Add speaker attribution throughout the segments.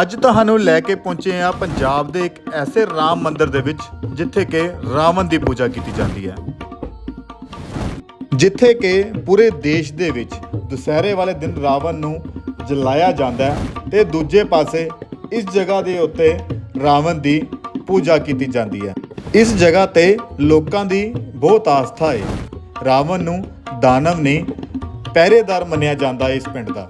Speaker 1: ਅੱਜ ਤੁਹਾਨੂੰ ਲੈ ਕੇ ਪਹੁੰਚੇ ਆ ਪੰਜਾਬ ਦੇ ਇੱਕ ਐਸੇ ਰਾਮ ਮੰਦਿਰ ਦੇ ਵਿੱਚ, ਜਿੱਥੇ ਕਿ ਰਾਵਣ ਦੀ ਪੂਜਾ ਕੀਤੀ ਜਾਂਦੀ ਹੈ। ਜਿੱਥੇ ਕਿ ਪੂਰੇ ਦੇਸ਼ ਦੇ ਵਿੱਚ ਦੁਸਹਿਰੇ ਵਾਲੇ ਦਿਨ ਰਾਵਣ ਨੂੰ ਜਲਾਇਆ ਜਾਂਦਾ ਹੈ ਤੇ ਦੂਜੇ ਪਾਸੇ ਇਸ ਜਗ੍ਹਾ ਦੇ ਉੱਤੇ ਰਾਵਣ ਦੀ ਪੂਜਾ ਕੀਤੀ ਜਾਂਦੀ ਹੈ। ਇਸ ਜਗ੍ਹਾ ਤੇ ਲੋਕਾਂ ਦੀ ਬਹੁਤ ਆਸਥਾ ਹੈ। ਰਾਵਣ ਨੂੰ ਦਾਨਵ ਨਹੀਂ ਪਹਿਰੇਦਾਰ ਮੰਨਿਆ ਜਾਂਦਾ ਹੈ ਇਸ ਪਿੰਡ ਦਾ।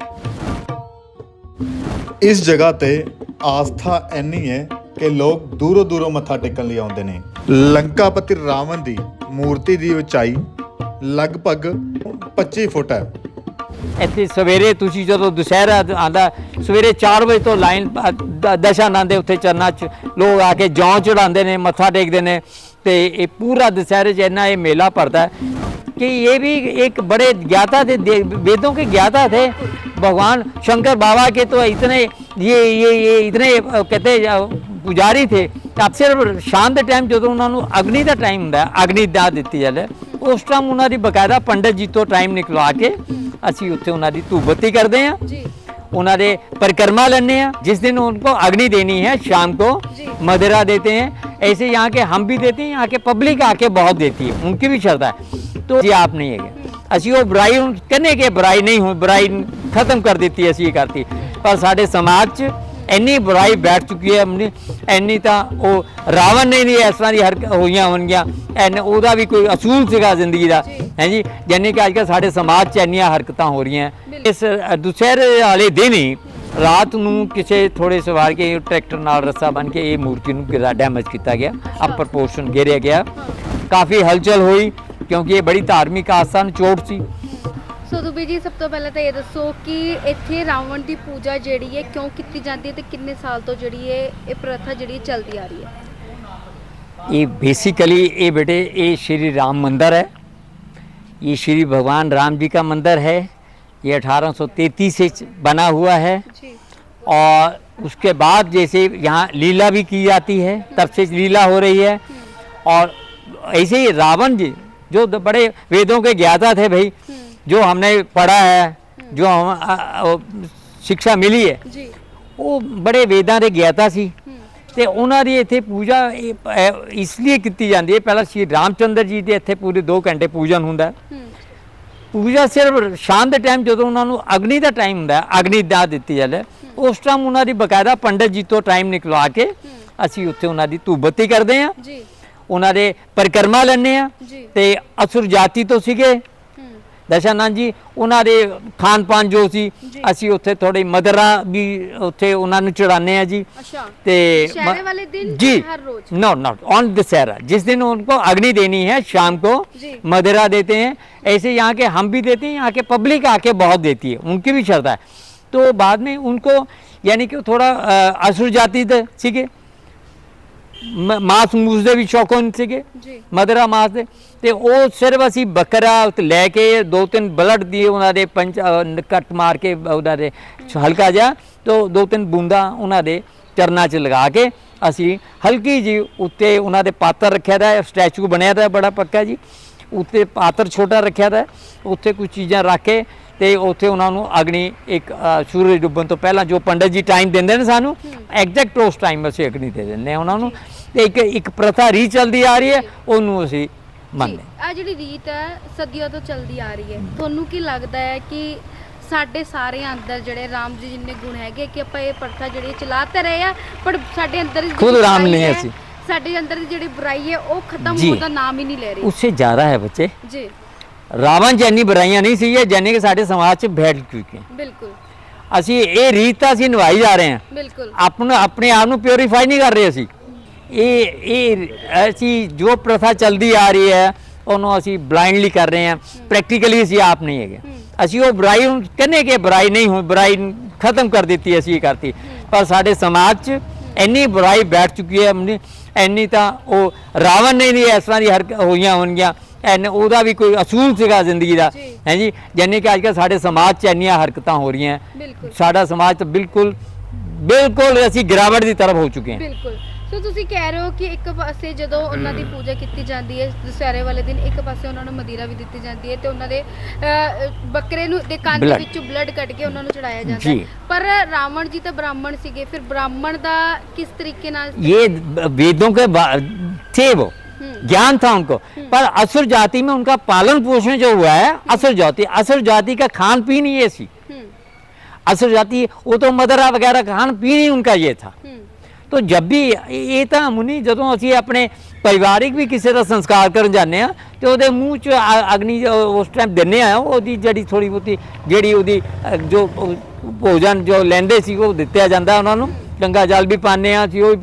Speaker 1: ਇਸ ਜਗ੍ਹਾ ਤੇ ਆਸਥਾ ਇੰਨੀ ਹੈ ਕਿ ਲੋਕ ਦੂਰੋਂ ਦੂਰੋਂ ਮੱਥਾ ਟੇਕਣ ਲਈ ਆਉਂਦੇ ਨੇ। ਲੰਕਾਪਤੀ ਰਾਵਣ ਦੀ ਮੂਰਤੀ ਦੀ ਉਚਾਈ ਲਗਭਗ 25 ਫੁੱਟ ਹੈ।
Speaker 2: ਇੱਥੇ ਸਵੇਰੇ ਤੁਸੀਂ ਜਦੋਂ ਦੁਸਹਿਰਾ ਆਂਦਾ ਸਵੇਰੇ 4 ਵਜੇ ਤੋਂ ਲਾਈਨ ਅ, ਦਸ਼ਾ ਨੰਦ ਦੇ ਉੱਤੇ ਚਰਨਾਂ 'ਚ ਲੋਕ ਆ ਕੇ ਜੌਂ ਚੜਾਉਂਦੇ ਨੇ ਮੱਥਾ ਟੇਕਦੇ ਨੇ ਤੇ ਇਹ ਪੂਰਾ ਦੁਸਹਿਰੇ 'ਚ ਇੰਨਾ ਇਹ ਮੇਲਾ ਭਰਦਾ है कि ये भी एक बड़े ज्ञाता थे दे- वेदों के ज्ञाता थे भगवान शंकर बाबा के तो इतने ये ये ये इतने अ, कहते अ, ਪੁਜਾਰੀ ਥੇ ਤਾਂ ਸਿਰਫ ਸ਼ਾਮ ਦੇ ਟਾਈਮ ਜਦੋਂ ਉਹਨਾਂ ਨੂੰ ਅਗਨੀ ਦਾ ਟਾਈਮ ਹੁੰਦਾ ਹੈ, ਅਗਨੀ ਦਾ ਦਿੱਤੀ ਜਾਂਦੀ ਹੈ, ਉਸ ਟਾਈਮ ਉਹਨਾਂ ਦੀ ਬਕਾਇਦਾ ਪੰਡਤ ਜੀ ਤੋਂ ਟਾਈਮ ਨਿਕਲਵਾ ਕੇ ਅਸੀਂ ਉੱਥੇ ਉਹਨਾਂ ਦੀ ਧੂਪ ਬੱਤੀ ਕਰਦੇ ਹਾਂ
Speaker 3: जी
Speaker 2: उन्होंने परिक्रमा लेने हैं जिस दिन उनको अग्नि देनी है शाम को
Speaker 3: जी।
Speaker 2: मदिरा देते हैं ऐसे यहाँ के हम भी देते हैं यहाँ के पब्लिक आके बहुत देती है उनकी भी श्रद्धा है तो ये आप नहीं है ਅਸੀਂ ਉਹ ਬੁਰਾਈ ਹੁਣ ਕਹਿੰਦੇ ਕਿ ਬੁਰਾਈ ਨਹੀਂ ਹੋਈ ਬੁਰਾਈ ਖਤਮ ਕਰ ਦਿੱਤੀ ਅਸੀਂ ਇਹ ਕਰਤੀ ਪਰ ਸਾਡੇ ਸਮਾਜ 'ਚ ਇੰਨੀ ਬੁਰਾਈ ਬੈਠ ਚੁੱਕੀ ਹੈ ਅਮਨੀ ਇੰਨੀ ਤਾਂ ਉਹ ਰਾਵਣ ਨੇ ਨਹੀਂ ਇਸ ਤਰ੍ਹਾਂ ਦੀ ਹਰਕਤ ਹੋਈਆਂ ਹੋਣਗੀਆਂ ਐਨ ਉਹਦਾ ਵੀ ਕੋਈ ਅਸੂਲ ਸੀਗਾ ਜ਼ਿੰਦਗੀ ਦਾ
Speaker 3: ਜੀ।
Speaker 2: ਹੈ ਜੀ ਜਾਨੀ ਕਿ ਅੱਜ ਕੱਲ੍ਹ ਸਾਡੇ ਸਮਾਜ 'ਚ ਇੰਨੀਆਂ ਹਰਕਤਾਂ ਹੋ ਰਹੀਆਂ ਇਸ ਅ, ਦੁਸਹਿਰੇ ਵਾਲੇ ਦਿਨ ਹੀ ਰਾਤ ਨੂੰ ਕਿਸੇ ਥੋੜੇ ਸਵਾਰ ਕੇ ਟਰੈਕਟਰ ਨਾਲ ਰੱਸਾ ਬਨ ਕੇ ਇਹ ਮੂਰਤੀ ਨੂੰ ਗਿਰਾ ਡੈਮੇਜ ਕੀਤਾ ਗਿਆ ਅਪ ਪ੍ਰਪੋਰਸ਼ਨ ਘੇਰਿਆ ਗਿਆ ਕਾਫੀ ਹਲਚਲ ਹੋਈ ਕਿਉਂਕਿ ਇਹ ਬੜੀ ਧਾਰਮਿਕ ਆਸਥਾ ਨੂੰ ਚੋਟ ਸੀ
Speaker 3: ਸੋ ਦੁਬੇ ਜੀ ਸਭ ਤੋਂ ਪਹਿਲਾਂ ਤਾਂ ਇਹ ਦੱਸੋ ਕਿ ਇੱਥੇ ਰਾਵਣ ਦੀ ਪੂਜਾ ਜਿਹੜੀ ਹੈ ਕਿਉਂ ਕੀਤੀ ਜਾਂਦੀ ਹੈ ਤੇ ਕਿੰਨੇ ਸਾਲ ਤੋਂ ਜਿਹੜੀ ਹੈ ਇਹ ਪ੍ਰਥਾ ਜਿਹੜੀ ਚੱਲਦੀ ਆ ਰਹੀ ਹੈ
Speaker 2: ये बेसिकली ये बेटे ये श्री राम मंदिर है ये श्री भगवान राम जी का मंदिर है ये 1833 से च- बना हुआ है
Speaker 3: ਜੀ
Speaker 2: और उसके बाद जैसे यहाँ लीला भी की जाती है तब से लीला हो रही है और ऐसे ही रावण जी जो द- बड़े वेदों के ज्ञाता थे भाई जो हमने पढ़ा है जो हम अ, अ, शिक्षा मिली है
Speaker 3: ਜੀ
Speaker 2: ਉਹ ਬੜੇ ਵੇਦਾਂ ਦੇ ਗਿਆਤਾ ਸੀ
Speaker 3: ਹੂੰ
Speaker 2: ਤੇ ਉਹਨਾਂ ਦੀ ਇੱਥੇ ਪੂਜਾ ਇਹ ਪ- ਇਹ ਇਸ ਲਈ ਕੀਤੀ ਜਾਂਦੀ ਹੈ ਪਹਿਲਾਂ ਸ਼੍ਰੀ ਰਾਮਚੰਦਰ ਜੀ ਦੇ ਇੱਥੇ ਪੂਰੇ 2 ਘੰਟੇ ਪੂਜਨ ਹੁੰਦਾ ਹੈ।
Speaker 3: ਹੂੰ
Speaker 2: ਪੂਜਾ ਸਿਰਫ ਸ਼ਾਮ ਦੇ ਟਾਈਮ ਜਦੋਂ ਉਹਨਾਂ ਨੂੰ ਅਗਨੀ ਦਾ ਟਾਈਮ ਹੁੰਦਾ ਹੈ, ਅਗਨੀ ਦਾ ਦਿੱਤੀ ਜਾਂਦੀ ਹੈ, ਉਸ ਟਾਈਮ ਉਹਨਾਂ ਦੀ ਬਕਾਇਦਾ ਪੰਡਤ ਜੀ ਤੋਂ ਟਾਈਮ ਨਿਕਲਵਾ ਕੇ ਅਸੀਂ ਉੱਥੇ ਉਹਨਾਂ ਦੀ ਧੂਪ ਬੱਤੀ ਕਰਦੇ ਹਾਂ
Speaker 3: ਜੀ
Speaker 2: ਉਹਨਾਂ ਦੇ ਪਰਿਕਰਮਾ ਲੈਂਦੇ ਹਾਂ
Speaker 3: ਜੀ
Speaker 2: ਤੇ ਅਸੁਰ ਜਾਤੀ ਤੋਂ ਸੀਗੇ
Speaker 3: ਹੂੰ
Speaker 2: ਦਸ਼ਾਨੰਦ ਜੀ ਉਹਨਾਂ ਦੇ ਖਾਨ ਪਾਨ ਜੋ ਸੀ
Speaker 3: ਜੀ।
Speaker 2: ਅਸੀਂ ਉੱਥੇ ਥੋੜੀ ਮਦਰਾ ਵੀ ਉੱਥੇ ਉਹਨਾਂ ਨੂੰ ਚੜਾਉਂਦੇ ਆ ਜੀ
Speaker 3: ਅੱਛਾ
Speaker 2: ਤੇ
Speaker 3: दुशहरे वाले दिन
Speaker 2: जी
Speaker 3: या हर रोज?
Speaker 2: नो नॉट ऑन दशहरा जिस दिन उनको अग्नि देनी है शाम को
Speaker 3: जी।
Speaker 2: मदिरा देते हैं ऐसे यहाँ के हम भी देते हैं यहाँ के पब्लिक आके बहुत देती है उनकी भी श्रद्धा है तो बाद में उनको यानी कि थोड़ा अ, असुर जाति थे ਸੀਗੇ ਮ- ਮਾਸ ਮੂਸ ਦੇ ਵੀ ਸ਼ੌਕੀਨ ਸੀਗੇ
Speaker 3: ਜੀ।
Speaker 2: ਮਦਰਾ ਮਾਸ ਦੇ। ਤੇ ਉਹ ਸਿਰਫ ਅਸੀਂ ਬੱਕਰਾ ਲੈ ਕੇ ਦੋ ਤਿੰਨ ਬਲੱਡ ਦੀ ਉਹਨਾਂ ਦੇ ਪੰਜ ਕੱਟ ਮਾਰ ਕੇ ਉਹਨਾਂ ਦੇ ਹਲਕਾ ਜਿਹਾ ਤੋਂ ਦੋ ਤਿੰਨ ਬੂੰਦਾਂ ਉਹਨਾਂ ਦੇ ਚਰਨਾਂ 'ਚ ਲਗਾ ਕੇ ਅਸੀਂ ਹਲਕੀ ਜੀ ਉੱਤੇ ਉਹਨਾਂ ਦੇ ਪਾਤਰ ਰੱਖਿਆ ਦਾ ਸਟੈਚੂ ਬਣਿਆ ਦਾ ਬੜਾ ਪੱਕਾ ਜੀ। ਉੱਤੇ ਪਾਤਰ ਛੋਟਾ ਰੱਖਿਆ ਦਾ ਉੱਥੇ ਕੁਝ ਚੀਜ਼ਾਂ ਰੱਖ ਕੇ ਤੇ ਉੱਥੇ ਉਹਨਾਂ ਨੂੰ ਅਗਨੀ ਇੱਕ ਸੂਰਜ ਡੁੱਬਣ ਤੋਂ ਪਹਿਲਾਂ ਜੋ ਪੰਡਤ ਜੀ ਟਾਈਮ ਦਿੰਦੇ ਨੇ ਸਾਨੂੰ ਐਗਜ਼ੈਕਟ ਉਸ ਟਾਈਮ ਅਸੀਂ ਅਗਨੀ ਦੇ ਦਿੰਦੇ ਆ ਉਹਨਾਂ ਨੂੰ। ਤੇ ਇੱਕ ਇੱਕ ਪ੍ਰਥਾ ਰੀ ਚੱਲਦੀ ਆ ਰਹੀ ਹੈ ਉਹਨੂੰ ਅਸੀਂ ਮੰਨਦੇ
Speaker 3: ਆ ਜਿਹੜੀ ਰੀਤ ਹੈ ਸਦੀਆਂ ਤੋਂ ਚੱਲਦੀ ਆ ਰਹੀ ਹੈ। ਤੁਹਾਨੂੰ ਕੀ ਲੱਗਦਾ ਹੈ ਕਿ ਸਾਡੇ ਸਾਰੇ ਅੰਦਰ ਜਿਹੜੇ ਰਾਮ ਜੀ ਜਿੰਨੇ ਗੁਣ ਹੈਗੇ ਕਿ ਆਪਾਂ ਇਹ ਪ੍ਰਥਾ ਜਿਹੜੀ ਚਲਾ ਤੇ ਰਹੇ ਆ ਪਰ ਸਾਡੇ ਅੰਦਰ
Speaker 2: ਖੁਦ ਰਾਮ ਨਹੀਂ ਅਸੀਂ।
Speaker 3: ਸਾਡੇ ਅੰਦਰ ਦੀ ਜਿਹੜੀ ਬੁਰਾਈ ਹੈ ਉਹ ਖਤਮ ਹੋਣ ਦਾ ਨਾਮ ਹੀ ਨਹੀਂ ਲੈ ਰਹੀ।
Speaker 2: ਉਸੇ ਜ਼ਿਆਦਾ ਹੈ ਬੱਚੇ।
Speaker 3: ਜੀ।
Speaker 2: ਰਾਵਣ ਜੈਨੀ ਬੁਰਾਈਆਂ ਨਹੀਂ ਸੀ ਇਹ ਜੈਨੀ ਕਿ ਸਾਡੇ ਸਮਾਜ 'ਚ ਬੈਠ ਚੁੱਕੇ
Speaker 3: ਬਿਲਕੁਲ।
Speaker 2: ਅਸੀਂ ਇਹ ਰੀਤ ਤਾਂ ਅਸੀਂ ਨਿਭਾਈ ਜਾ ਰਹੇ ਹਾਂ।
Speaker 3: ਬਿਲਕੁਲ।
Speaker 2: ਆਪਣ ਆਪਣੇ ਆਪ ਨੂੰ ਪਿਉਰੀਫਾਈ ਨਹੀਂ ਕਰ ਰਹੇ ਅਸੀਂ। ਇਹ ਇਹ ਅਸੀਂ ਜੋ ਪ੍ਰਥਾ ਚੱਲਦੀ ਆ ਰਹੀ ਹੈ ਉਹਨੂੰ ਅਸੀਂ ਬਲਾਈਂਡਲੀ ਕਰ ਰਹੇ ਹਾਂ। ਪ੍ਰੈਕਟੀਕਲੀ ਅਸੀਂ ਆਪ ਨਹੀਂ ਹੈਗੇ। ਅਸੀਂ ਉਹ ਬੁਰਾਈ ਹੁਣ ਕਹਿੰਦੇ ਕਿ ਬੁਰਾਈ ਨਹੀਂ ਹੋਈ ਬੁਰਾਈ ਖਤਮ ਕਰ ਦਿੱਤੀ ਅਸੀਂ ਇਹ ਕਰਤੀ। ਪਰ ਸਾਡੇ ਸਮਾਜ 'ਚ ਇੰਨੀ ਬੁਰਾਈ ਬੈਠ ਚੁੱਕੀ ਹੈ ਇੰਨੀ ਤਾਂ ਉਹ ਰਾਵਣ ਨੇ ਨਹੀਂ ਇਸ ਤਰ੍ਹਾਂ ਦੀ ਹਰਕਤ ਹੋਈਆਂ ਹੋਣਗੀਆਂ। ਐਨ ਉਹਦਾ ਵੀ ਕੋਈ ਅਸੂਲ ਸੀਗਾ ਜ਼ਿੰਦਗੀ ਦਾ। ਹੈ ਜੀ? ਜਾਨੀ ਕਿ ਅੱਜ ਕੱਲ ਸਾਡੇ ਸਮਾਜ 'ਚ ਇੰਨੀਆਂ ਹਰਕਤਾਂ ਹੋ ਰਹੀਆਂ। ਸਾਡਾ ਸਮਾਜ ਤਾਂ ਬਿਲਕੁਲ ਬਿਲਕੁਲ ਅਸੀਂ ਗਿਰਾਵਟ ਦੀ ਤਰਫ ਹੋ ਚੁੱਕੇ ਹਾਂ।
Speaker 3: ਬਿਲਕੁਲ। ਸੋ ਤੁਸੀਂ ਕਹਿ ਰਹੇ ਹੋ ਕਿ ਇੱਕ ਪਾਸੇ ਜਦੋਂ ਉਹਨਾਂ ਦੀ ਪੂਜਾ ਕੀਤੀ ਜਾਂਦੀ ਹੈ ਦੁਸਹਿਰੇ ਵਾਲੇ ਦਿਨ ਇੱਕ ਪਾਸੇ ਉਹਨਾਂ ਨੂੰ ਮਦੀਰਾ ਵੀ ਦਿੱਤੀ ਜਾਂਦੀ ਹੈ ਤੇ ਉਹਨਾਂ ਦੇ ਬੱਕਰੇ ਨੂੰ ਦੇ ਕੰਨ ਦੇ ਬਲੱਡ ਕੱਢ ਕੇ ਉਹਨਾਂ ਨੂੰ ਚੜਾਇਆ ਜਾਂਦਾ ਹੈ। ਪਰ ਰਾਵਣ ਜੀ ਤਾਂ ਬ੍ਰਾਹਮਣ ਸੀਗੇ। ਫਿਰ ਬ੍ਰਾਹਮਣ ਦਾ ਕਿਸ ਤਰੀਕੇ ਨਾਲ
Speaker 2: ਇਹ ਵੇਦੋਂ ਕੇ ਥੇ
Speaker 3: ਉਹ
Speaker 2: ज्ञान था उनको पर असुर जाति में उनका पालन पोषण जो हुआ है असुर जाति असुर जाति का खान पीन ये सी
Speaker 3: ਹੂੰ
Speaker 2: असुर जाति वो तो मदरा वगैरह खान पीन ही उनका ये था
Speaker 3: ਹੂੰ
Speaker 2: ਤੋ ਜਦ ਵੀ ਇਹ ਤਾਂ ਮੁਨੀ ਜਦੋਂ ਅਸੀਂ ਆਪਣੇ ਪਰਿਵਾਰਿਕ ਵੀ ਕਿਸੇ ਦਾ ਸੰਸਕਾਰ ਕਰਨ ਜਾਂਦੇ ਆ ਤੇ ਉਹਦੇ ਮੂੰਹ 'ਚ ਅ- ਅਗਨੀ ਜੋ ਉਸ ਟਾਈਮ ਦਿੰਨੇ ਆ ਉਹਦੀ ਜਿਹੜੀ ਥੋੜੀ ਬਹੁਤੀ ਜਿਹੜੀ ਉਹਦੀ ਅ, ਜੋ ਉਹ ਭੋਜਨ ਜੋ ਲੈਂਦੇ ਸੀ ਉਹ ਦਿੱਤਾ ਜਾਂਦਾ ਉਹਨਾਂ ਨੂੰ ਗੰਗਾ ਜਲ ਵੀ ਪਾਉਂਦੇ ਆ ਅਸੀਂ ਉਹ ਵੀ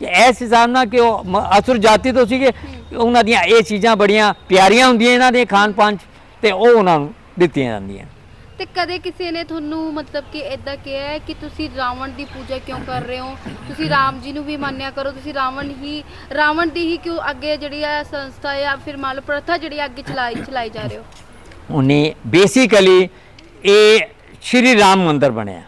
Speaker 2: ਤੇ ਇਸ ਹਿਸਾਬ ਨਾਲ ਕਿ ਉਹ ਮ- ਅਸੁਰ ਜਾਤੀ ਤੋਂ ਸੀਗੇ ਉਹਨਾਂ ਦੀਆਂ ਇਹ ਚੀਜ਼ਾਂ ਬੜੀਆਂ ਪਿਆਰੀਆਂ ਹੁੰਦੀਆਂ ਇਹਨਾਂ ਦੇ ਖਾਣ ਪਾਣ 'ਚ ਤੇ ਉਹ ਉਹਨਾਂ ਨੂੰ ਦਿੱਤੀਆਂ ਜਾਂਦੀਆਂ।
Speaker 3: ਤੇ ਕਦੇ ਕਿਸੇ ਨੇ ਤੁਹਾਨੂੰ ਮਤਲਬ ਕਿ ਇਦਾਂ ਕਿਹਾ ਹੈ ਕਿ ਤੁਸੀਂ ਰਾਵਣ ਦੀ ਪੂਜਾ ਕਿਉਂ ਕਰ ਰਹੇ ਹੋ? ਤੁਸੀਂ ਰਾਮ ਜੀ ਨੂੰ ਵੀ ਮੰਨਿਆ ਕਰੋ ਤੁਸੀਂ ਰਾਵਣ ਹੀ ਰਾਵਣ ਦੀ ਹੀ ਕਿਉਂ ਅੱਗੇ ਜਿਹੜੀ ਆ ਸੰਸਥਾ ਜਾਂ ਫਿਰ ਮੰਨ ਲਓ ਪ੍ਰਥਾ ਜਿਹੜੀ ਅੱਗੇ ਚਲਾਈ ਚਲਾਈ ਜਾ ਰਹੇ ਹੋ?
Speaker 2: ਉਹਨੇ ਬੇਸਿਕਲੀ ਇਹ ਸ਼੍ਰੀ ਰਾਮ ਮੰਦਿਰ ਬਣਿਆ।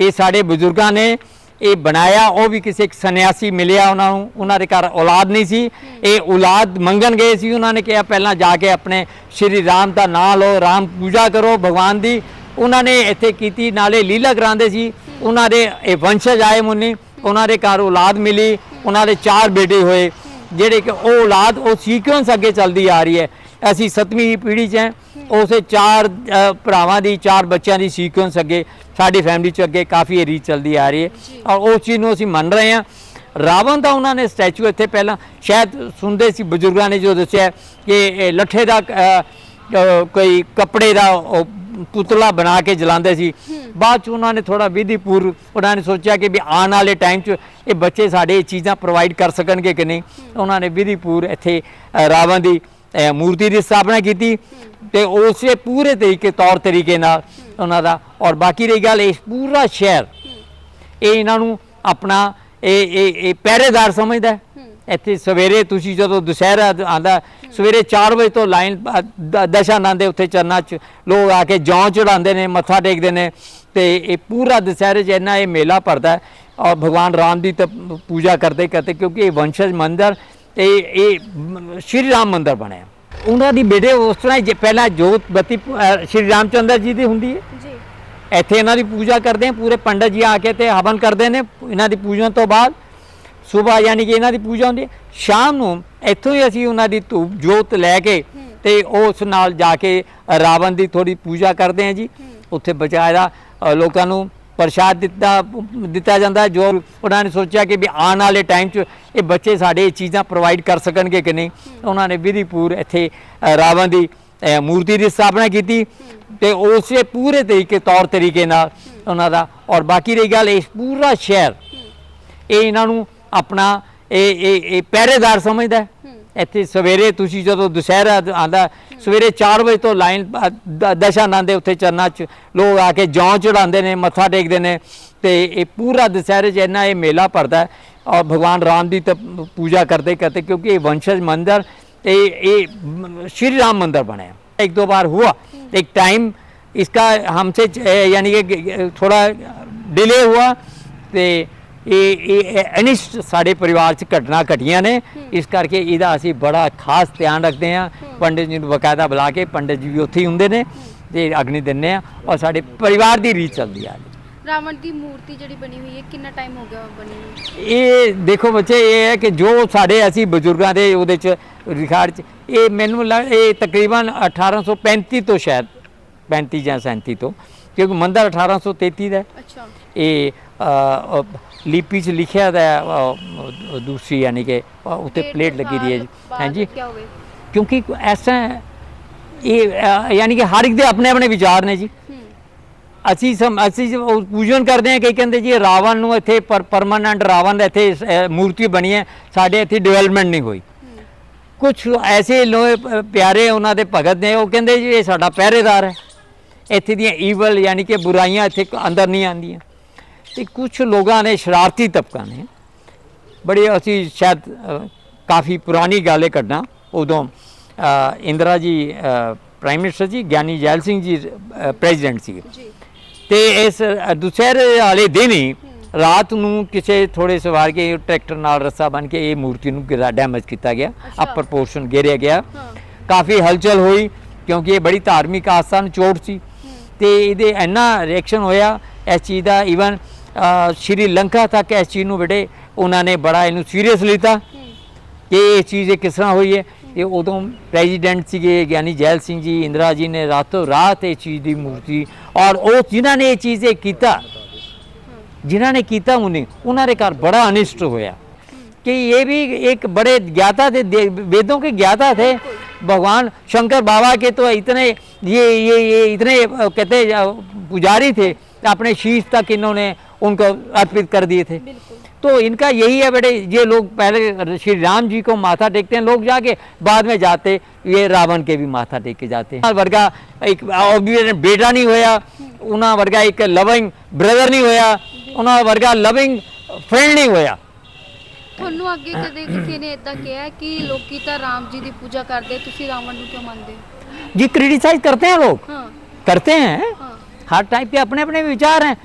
Speaker 2: ਇਹ ਸਾਡੇ ਬਜ਼ੁਰਗਾਂ ਨੇ ਇਹ ਬਣਾਇਆ ਉਹ ਵੀ ਕਿਸੇ ਇੱਕ ਸੰਨਿਆਸੀ ਮਿਲਿਆ ਉਹਨਾਂ ਨੂੰ ਉਹਨਾਂ ਦੇ ਘਰ ਔਲਾਦ ਨਹੀਂ ਸੀ। ਇਹ ਔਲਾਦ ਮੰਗਣ ਗਏ ਸੀ ਉਹਨਾਂ ਨੇ ਕਿਹਾ ਪਹਿਲਾਂ ਜਾ ਕੇ ਆਪਣੇ ਸ਼੍ਰੀ ਰਾਮ ਦਾ ਨਾਮ ਲਓ ਰਾਮ ਪੂਜਾ ਕਰੋ ਭਗਵਾਨ ਦੀ। ਉਹਨਾਂ ਨੇ ਇੱਥੇ ਕੀਤੀ ਨਾਲੇ ਲੀਲਾ ਕਰਾਉਂਦੇ ਸੀ। ਉਹਨਾਂ ਦੇ ਇਹ ਵੰਸ਼ਜ ਆਏ ਮੁੰਨੀ ਉਹਨਾਂ ਦੇ ਘਰ ਔਲਾਦ ਮਿਲੀ ਉਹਨਾਂ ਦੇ ਚਾਰ ਬੇਟੇ ਹੋਏ। ਜਿਹੜੇ ਕਿ ਉਹ ਔਲਾਦ ਉਹ ਸੀਕੁਐਂਸ ਅੱਗੇ ਚੱਲਦੀ ਆ ਰਹੀ ਹੈ? ਅਸੀਂ ਸੱਤਵੀਂ ਪੀੜ੍ਹੀ 'ਚ ਹੈ। ਉਸੇ ਚਾਰ ਭਰਾਵਾਂ ਦੀ ਚਾਰ ਬੱਚਿਆਂ ਦੀ ਸੀਕੁਐਂਸ ਅੱਗੇ ਸਾਡੀ ਫੈਮਿਲੀ 'ਚ ਅੱਗੇ ਕਾਫੀ ਇਹ ਰੀਤ ਚੱਲਦੀ ਆ ਰਹੀ ਹੈ। ਔਰ ਉਸ ਚੀਜ਼ ਨੂੰ ਅਸੀਂ ਮੰਨ ਰਹੇ ਹਾਂ। ਰਾਵਣ ਦਾ ਉਹਨਾਂ ਨੇ ਸਟੈਚੂ ਇੱਥੇ ਪਹਿਲਾਂ ਸ਼ਾਇਦ ਸੁਣਦੇ ਸੀ ਬਜ਼ੁਰਗਾਂ ਨੇ ਜੋ ਦੱਸਿਆ ਕਿ ਲੱਠੇ ਦਾ ਕੋਈ ਕੱਪੜੇ ਦਾ ਪੁਤਲਾ ਬਣਾ ਕੇ ਜਲਾਉਂਦੇ ਸੀ। ਬਾਅਦ ਚ ਉਹਨਾਂ ਨੇ ਥੋੜਾ ਵਿਧੀ ਪੂਰਵ ਉਹਨਾਂ ਨੇ ਸੋਚਿਆ ਕਿ ਵੀ ਆਉਣ ਵਾਲੇ ਟਾਈਮ 'ਚ ਇਹ ਬੱਚੇ ਸਾਡੇ ਇਹ ਚੀਜ਼ਾਂ ਪ੍ਰੋਵਾਈਡ ਕਰ ਸਕਣਗੇ ਕਿ ਨਹੀਂ? ਉਹਨਾਂ ਨੇ ਵਿਧੀ ਪੂਰ ਇੱਥੇ ਰਾਵਣ ਦੀ ਮੂਰਤੀ ਦੀ ਸਥਾਪਨਾ ਕੀਤੀ ਤੇ ਉਸੇ ਪੂਰੇ ਤਰੀਕੇ, ਤੌਰ ਤਰੀਕੇ ਨਾਲ ਉਹਨਾਂ ਦਾ ਔਰ ਬਾਕੀ ਰਹੀ ਗੱਲ ਇਹ ਪੂਰਾ ਸ਼ਹਿਰ। ਇਹ ਇਹਨਾਂ ਨੂੰ ਆਪਣਾ ਇਹ ਇਹ ਇਹ ਪਹਿਰੇਦਾਰ ਸਮਝਦਾ। ਇੱਥੇ ਸਵੇਰੇ ਤੁਸੀਂ ਜਦੋਂ ਦੁਸਹਿਰਾ ਆਂਦਾ ਸਵੇਰੇ 4 ਵਜੇ ਤੋਂ ਲਾਈਨ ਦਸ਼ਾ ਦੇ ਉੱਥੇ ਚਰਨਾਂ 'ਚ ਲੋਕ ਆ ਕੇ ਜੌਂ ਚੜਾਉਂਦੇ ਨੇ, ਮੱਥਾ ਟੇਕਦੇ ਨੇ ਤੇ ਇਹ ਪੂਰਾ ਦੁਸਹਿਰੇ 'ਚ ਇੰਨਾ ਇਹ ਮੇਲਾ ਭਰਦਾ ਔਰ ਭਗਵਾਨ ਰਾਮ ਦੀ ਤਾਂ ਪੂਜਾ ਕਰਦੇ ਕਰਦੇ, ਕਿਉਂਕਿ ਇਹ ਵੰਸ਼ਜ ਮੰਦਰ ਇਹ ਇਹ ਸ਼੍ਰੀ ਰਾਮ ਮੰਦਰ ਬਣਿਆ। ਉਹਨਾਂ ਦੀ ਬੇਟੇ ਉਸ ਤਰ੍ਹਾਂ ਹੀ ਜੇ ਪਹਿਲਾਂ ਜੋਤ ਬੱਤੀ ਸ਼੍ਰੀ ਰਾਮਚੰਦਰ ਜੀ ਦੀ ਹੁੰਦੀ ਹੈ।
Speaker 3: ਜੀ।
Speaker 2: ਇੱਥੇ ਇਹਨਾਂ ਦੀ ਪੂਜਾ ਕਰਦੇ ਆ ਪੂਰੇ ਪੰਡਤ ਜੀ ਆ ਕੇ ਤੇ ਹਵਨ ਕਰਦੇ ਨੇ ਇਹਨਾਂ ਦੀ ਪੂਜਾ ਤੋਂ ਬਾਅਦ। ਸਵੇਰ ਯਾਨੀ ਕਿ ਇਹਨਾਂ ਦੀ ਪੂਜਾ ਹੁੰਦੀ ਹੈ। ਸ਼ਾਮ ਨੂੰ ਇੱਥੋਂ ਹੀ ਅਸੀਂ ਉਹਨਾਂ ਦੀ ਧੂਪ ਜੋਤ ਲੈ ਕੇ ਤੇ ਉਸ ਨਾਲ ਜਾ ਕੇ ਰਾਵਣ ਦੀ ਥੋੜੀ ਪੂਜਾ ਕਰਦੇ ਆ ਜੀ। ਉੱਥੇ ਬਚਾਇਆ ਲੋਕਾਂ ਨੂੰ ਪ੍ਰਸ਼ਾਦ ਦਿੱਤਾ ਦਿੱਤਾ ਜਾਂਦਾ ਜੋ ਉਹਨਾਂ ਨੇ ਸੋਚਿਆ ਕਿ ਵੀ ਆਉਣ ਵਾਲੇ ਟਾਈਮ 'ਚ ਇਹ ਬੱਚੇ ਸਾਡੇ ਇਹ ਚੀਜ਼ਾਂ ਪ੍ਰੋਵਾਈਡ ਕਰ ਸਕਣਗੇ ਕਿ ਨਹੀਂ ਉਹਨਾਂ ਨੇ ਵਿਧੀਪੂਰ ਇੱਥੇ ਰਾਵਣ ਦੀ ਮੂਰਤੀ ਦੀ ਸਥਾਪਨਾ ਕੀਤੀ ਤੇ ਉਸੇ ਪੂਰੇ ਤਰੀਕੇ, ਤੌਰ ਤਰੀਕੇ ਨਾਲ ਉਹਨਾਂ ਦਾ ਔਰ ਬਾਕੀ ਰਹੀ ਗੱਲ ਇਹ ਪੂਰਾ ਸ਼ਹਿਰ, ਇਹ ਇਹਨਾਂ ਨੂੰ ਆਪਣਾ, ਇਹ ਇਹ ਪਹਿਰੇਦਾਰ ਸਮਝਦਾ ਇੱਥੇ ਸਵੇਰੇ ਤੁਸੀਂ ਜਦੋਂ ਦੁਸਹਿਰਾ ਆਂਦਾ ਸਵੇਰੇ 4 ਵਜੇ ਤੋਂ ਲਾਈਨ ਦਸ਼ਾਨੰਦ ਦੇ ਉੱਥੇ ਚਰਨਾਂ 'ਚ ਲੋਕ ਆ ਕੇ ਜੌਂ ਚੜਾਉਂਦੇ ਨੇ ਮੱਥਾ ਟੇਕਦੇ ਨੇ ਤੇ ਇਹ ਪੂਰਾ ਦੁਸਹਿਰੇ 'ਚ ਇੰਨਾ ਇਹ ਮੇਲਾ ਭਰਦਾ ਹੈ ਔਰ ਭਗਵਾਨ ਰਾਮ ਦੀ ਤਾਂ ਪੂਜਾ ਕਰਦੇ ਕਰਦੇ ਕਿਉਂਕਿ ਇਹ ਵੰਸ਼ਜ ਮੰਦਰ ਇਹ ਇਹ ਮ- श्री राम मंदिर बने हैं। एक दो बार हुआ एक टाइम इसका हमसे च- यानी कि थोड़ा डिले हुआ ਤੇ ਇਹ ਇਹ ਅਨਿਸ਼ਟ ਸਾਡੇ ਪਰਿਵਾਰ 'ਚ ਘਟਨਾ ਘਟੀਆਂ ਨੇ। ਇਸ ਕਰਕੇ ਇਹਦਾ ਅਸੀਂ ਬੜਾ ਖਾਸ ਧਿਆਨ ਰੱਖਦੇ ਹਾਂ। ਪੰਡਿਤ ਜੀ ਨੂੰ ਬਕਾਇਦਾ ਬੁਲਾ ਕੇ ਪੰਡਿਤ ਜੀ ਵੀ ਉੱਥੇ ਹੀ ਹੁੰਦੇ ਨੇ ਤੇ ਅਗਨੀ ਦਿੰਦੇ ਆ ਔਰ ਸਾਡੇ ਪਰਿਵਾਰ ਦੀ ਰੀਤ ਚੱਲਦੀ ਆ।
Speaker 3: ਰਾਵਣ ਦੀ ਮੂਰਤੀ ਜਿਹੜੀ ਬਣੀ ਹੋਈ ਹੈ ਕਿੰਨਾ ਟਾਈਮ ਹੋ ਗਿਆ ਬਣੀ
Speaker 2: ਇਹ ਦੇਖੋ ਬੱਚੇ ਇਹ ਹੈ ਕਿ ਜੋ ਸਾਡੇ ਅਸੀਂ ਬਜ਼ੁਰਗਾਂ ਦੇ ਉਹਦੇ ਚ ਰਿਕਾਰਡ ਚ ਇਹ ਮੈਨੂੰ ਲੱਗ ਇਹ ਤਕਰੀਬਨ 1835 ਤੋਂ ਸ਼ਾਇਦ 35 ਜਾਂ 37 ਤੋਂ ਕਿਉਂਕਿ ਮੰਦਰ 1833 ਦਾ।
Speaker 3: ਅੱਛਾ।
Speaker 2: ਇਹ ਲਿਪੀ ਚ ਲਿਖਿਆ ਦਾ ਦੂਸਰੀ ਯਾਨੀ ਕਿ ਉੱਤੇ ਪਲੇਟ ਲੱਗੀ ਰਹੀ ਹੈ ਜੀ। ਹਾਂਜੀ। ਕਿਉਂਕਿ ਐਸਾ ਇਹ ਯਾਨੀ ਕਿ ਹਰ ਇੱਕ ਦੇ ਆਪਣੇ ਆਪਣੇ ਵਿਚਾਰ ਨੇ ਜੀ। ਅਸੀਂ ਸਮ ਅਸੀਂ ਪੂਜਨ ਕਰਦੇ ਹਾਂ ਕਈ ਕਹਿੰਦੇ ਜੀ ਰਾਵਣ ਨੂੰ ਇੱਥੇ ਪਰਮਾਨੈਂਟ ਰਾਵਣ ਦਾ ਇੱਥੇ ਮੂਰਤੀ ਬਣੀ ਹੈ। ਸਾਡੇ ਇੱਥੇ ਡਿਵੈਲਪਮੈਂਟ ਨਹੀਂ ਹੋਈ। ਕੁਝ ਐਸੇ ਲੋਕ ਪਿਆਰੇ ਉਹਨਾਂ ਦੇ ਭਗਤ ਨੇ ਉਹ ਕਹਿੰਦੇ ਜੀ ਇਹ ਸਾਡਾ ਪਹਿਰੇਦਾਰ ਹੈ। ਇੱਥੇ ਦੀਆਂ ਈਵਲ ਯਾਨੀ ਕਿ ਬੁਰਾਈਆਂ ਇੱਥੇ ਅੰਦਰ ਨਹੀਂ ਆਉਂਦੀਆਂ। ਤੇ ਕੁਝ ਲੋਕਾਂ ਨੇ ਸ਼ਰਾਰਤੀ ਤਬਕਾ ਨੇ। ਬੜੀ ਅਸੀਂ ਸ਼ਾਇਦ ਕਾਫੀ ਪੁਰਾਣੀ ਗੱਲ ਇਹ ਕੱਢਣਾ ਉਦੋਂ ਇੰਦਰਾ ਜੀ ਪ੍ਰਾਈਮ ਮਿਨਿਸਟਰ ਜੀ ਗਿਆਨੀ ਜੈਲ ਸਿੰਘ ਜੀ ਪ੍ਰੈਜ਼ੀਡੈਂਟ ਸੀ ਤੇ ਇਸ ਦੁਸਹਿਰੇ ਵਾਲੇ ਦਿਨ ਹੀ ਰਾਤ ਨੂੰ ਕਿਸੇ ਥੋੜੇ ਸਵਾਰ ਕੇ ਟਰੈਕਟਰ ਨਾਲ ਰੱਸਾ ਬਨ ਕੇ ਇਹ ਮੂਰਤੀ ਨੂੰ ਗਿਰਾ ਡੈਮੇਜ ਕੀਤਾ ਗਿਆ।
Speaker 3: ਅੱਛਾ।
Speaker 2: ਅਪ ਪ੍ਰਪੋਰਸ਼ਨ ਗਿਰਿਆ ਗਿਆ।
Speaker 3: ਹਾਂ।
Speaker 2: ਕਾਫੀ ਹਲਚਲ ਹੋਈ ਕਿਉਂਕਿ ਇਹ ਬੜੀ ਧਾਰਮਿਕ ਆਸਥਾ ਨੂੰ ਚੋਟ ਸੀ। ਤੇ ਇਹਦੇ ਇੰਨਾ ਰਿਐਕਸ਼ਨ ਹੋਇਆ ਇਸ ਚੀਜ਼ ਦਾ ਇਵਨ ਸ਼੍ਰੀ ਲੰਕਾ ਤੱਕ ਇਸ ਚੀਜ਼ ਨੂੰ ਬੜੇ ਉਹਨਾਂ ਨੇ ਬੜਾ ਇਹਨੂੰ ਸੀਰੀਅਸ ਲਿੱਤਾ
Speaker 3: ਹੂੰ
Speaker 2: ਕਿ ਇਹ ਚੀਜ਼ ਇਹ ਕਿਸ ਤਰ੍ਹਾਂ ਹੋਈ ਹੈ ਤੇ ਉਦੋਂ ਪ੍ਰੈਜ਼ੀਡੈਂਟ ਸੀਗੇ ਗਿਆਨੀ ਜੈਲ ਸਿੰਘ ਜੀ ਇੰਦਰਾ ਜੀ ਨੇ ਰਾਤੋਂ ਰਾਤ ਇਹ ਚੀਜ਼ ਦੀ ਮੂਰਤੀ ਔਰ ਉਹ ਜਿਨ੍ਹਾਂ ਨੇ ਇਹ ਚੀਜ਼ ਇਹ ਕੀਤਾ ਜਿਨ੍ਹਾਂ ਨੇ ਕੀਤਾ ਉਹਨੇ ਉਹਨਾਂ ਦੇ ਘਰ बड़ा अनिष्ट होया कि ये भी एक बड़े ज्ञाता थे दे- वेदों के ज्ञाता थे भगवान शंकर बाबा के तो इतने ये ये ये इतने अ, कहते अ, पुजारी थे अपने शीश तक इन्होंने उनको अर्पित कर दिए थे
Speaker 3: बिल्कुल
Speaker 2: तो इनका यही है बेटे ये लोग पहले श्री राम जी को माथा टेकते हैं लोग जाके बाद में जाते ये रावण के भी माथा टेक के जाते हैं वर्गा एक obedient बेटा नहीं होया उन्हें वर्गा एक लविंग ब्रदर नहीं होया उन्हें वर्गा लविंग फ्रेंड नहीं होया
Speaker 3: ਤੁਹਾਨੂੰ ਅੱਗੇ ਕਦੇ ਕਿਸੇ ਨੇ ਇਦਾਂ ਕਿਹਾ ਹੈ ਕਿ ਲੋਕੀ ਤਾਂ ਰਾਮ ਜੀ ਦੀ ਪੂਜਾ ਕਰਦੇ ਤੁਸੀਂ ਰਾਵਣ ਨੂੰ ਕਿਉਂ ਮੰਨਦੇ ਹੋ
Speaker 2: जी क्रिटिसाइज करते हैं लोग
Speaker 3: ਹਾਂ
Speaker 2: करते हैं
Speaker 3: ਹਾਂ
Speaker 2: हर टाइप के अपने अपने विचार हैं